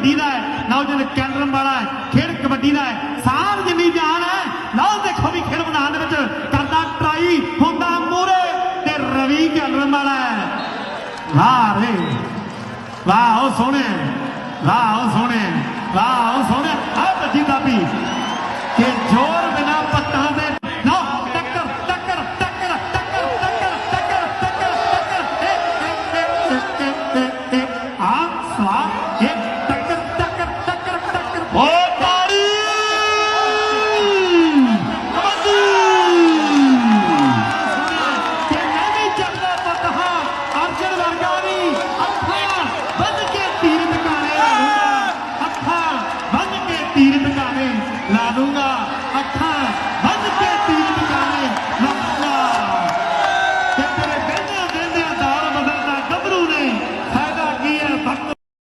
ਕਬੱਡੀ ਦਾ ਹੈ ਲਓ ਜਨ ਕੈਲਰਮ ਵਾਲਾ ਹੈ ਖੇਡ ਕਬੱਡੀ ਦਾ ਹੈ ਸਾਰ ਜਿੰਨੀ ਜਾਨ ਹੈ ਲਓ ਦੇਖੋ ਵੀ ਖੇਡ ਮੈਦਾਨ ਦੇ ਵਿੱਚ ਕਰਦਾ ਟਰਾਈ ਹੁੰਦਾ ਮੂਰੇ ਤੇ ਰਵੀ ਕੈਲਰਮ ਵਾਲਾ ਹੈ ਵਾਹ ਰੇ ਵਾਹ ਉਹ ਸੋਹਣੇ ਵਾਹ ਉਹ ਸੋਹਣੇ ਵਾਹ ਉਹ ਸੋਹਣੇ ਆ ਬੱਜੀ ਦਾਬੀ ਕਿ ਜ਼ੋਰ ਬਿਨਾ ਪੱਟਾਂ ਦੇ ਨਾ La Duna.